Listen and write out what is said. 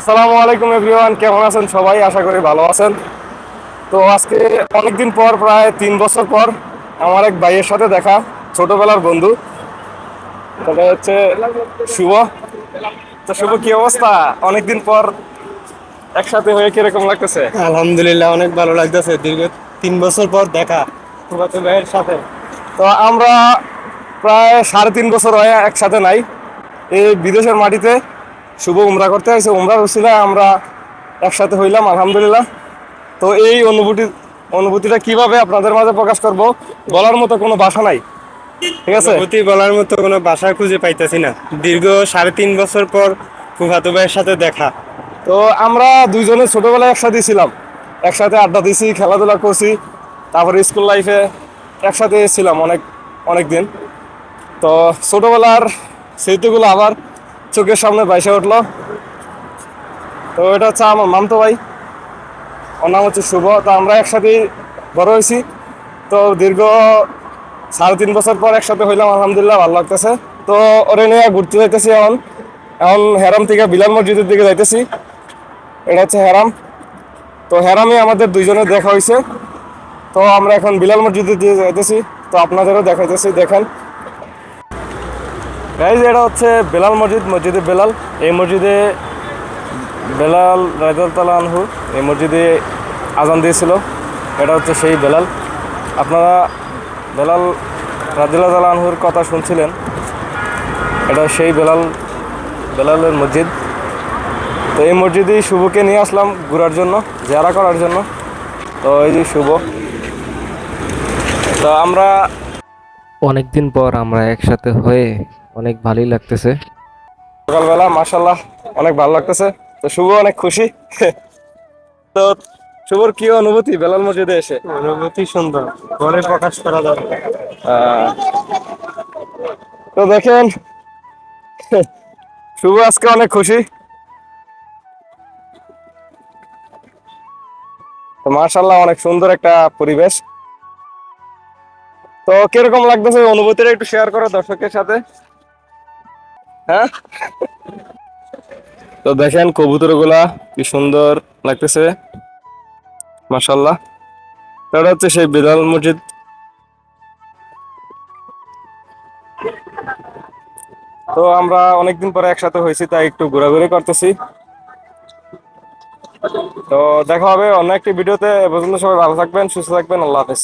আসসালামু আলাইকুম এভরিওয়ান কেমন আছেন সবাই? আশা করি ভালো আছেন। তো আজকে অনেকদিন পর প্রায় তিন বছর পর আমার এক ভাইয়ের সাথে দেখা ছোটবেলার বন্ধু। তবে হচ্ছে শুভ। তো শুভ কি অবস্থা? অনেকদিন পর একসাথে হয়ে কীরকম লাগতেছে? আলহামদুলিল্লাহ অনেক ভালো লাগতেছে। দীর্ঘ তিন বছর পর দেখা ভাইয়ের সাথে। তো আমরা প্রায় সাড়ে তিন বছর হয়ে একসাথে নাই। এই বিদেশের মাটিতে শুভ উমরা করতে হয়েছে উমরার উসিলায় আমরা একসাথে হইলাম আলহামদুলিল্লাহ। তো এই অনুভূতি অনুভূতিটা কীভাবে আপনাদের মাঝে প্রকাশ করব বলার মতো কোনো ভাষা নাই। ঠিক আছে? অনুভূতি বলার মতো কোনো ভাষা খুঁজে পাইতেছি না। দীর্ঘ সাড়ে তিন বছর পর ফুফাতো ভাইয়ের সাথে দেখা। তো আমরা দুইজনে ছোটোবেলায় একসাথে ছিলাম। একসাথে আড্ডা দিছি খেলাধুলা করছি তারপরে স্কুল লাইফে একসাথে ছিলাম অনেক অনেক দিন তো ছোটবেলার স্মৃতিগুলো আবার চোখের সামনে বাইসে উঠল। তো এটা হচ্ছে আমার মামতো ভাই। ওর নাম হচ্ছে শুভ। তো আমরা একসাথেই বড় হয়েছি। তো দীর্ঘ সাড়ে তিন বছর পর একসাথে হইলাম, আলহামদুলিল্লাহ, ভালো লাগতেছে। তো ওরে নিয়ে ঘুরতে যাইতেছি এখন। এখন হেরাম থেকে বিলাল মসজিদের দিকে যাইতেছি। এটা হচ্ছে হেরাম। তো হেরামে আমাদের দুইজনের দেখা হয়েছে তো আমরা এখন বিলাল মসজিদের দিকে যাইতেছি। তো আপনাদেরও দেখাইতেছি। দেখেন। গাইজ এটা হচ্ছে বেলাল মসজিদ, মসজিদে বেলাল। এই মসজিদে বেলাল রাজাল আনহু এই মসজিদে আজান দিয়েছিল। এটা হচ্ছে সেই বেলাল। আপনারা বেলাল রাজিল্লাহ আনহুর কথা শুনছিলেন। এটা সেই বেলাল, বেলালের মসজিদ। তো এই মসজিদেই শুভকে নিয়ে আসলাম ঘোরার জন্য জেরা করার জন্য। তো এই যে শুভ। তো আমরা অনেকদিন পর আমরা একসাথে হয়ে অনেক ভালোই লাগতেছে। সকালবেলা মাসাল্লাহ অনেক ভালো লাগতেছে। তো শুভ অনেক খুশি। তো শুভর কি অনুভূতি? বেলাল মসজিদে এসে? অনুভূতি সুন্দর। বলে প্রকাশ করা। আহ, তো দেখেন শুভ আজকে অনেক খুশি। তো মার্শাল্লাহ অনেক সুন্দর একটা পরিবেশ। তো কীরকম লাগতেছে অনুভূতিটা একটু শেয়ার করো দর্শকের সাথে? হ্যাঁ? তো দেখেন কবুতরগুলা কি সুন্দর লাগতেছে। মার্শাল্লাহ তো এটা হচ্ছে সেই বেলাল মসজিদ। তো আমরা অনেকদিন পরে একসাথে হয়েছি, তাই একটু ঘোরাঘুরি করতেছি। তো দেখা হবে অন্য একটি ভিডিওতে। এ পর্যন্ত সবাই ভালো থাকবেন, সুস্থ থাকবেন, আল্লাহ হাফেজ।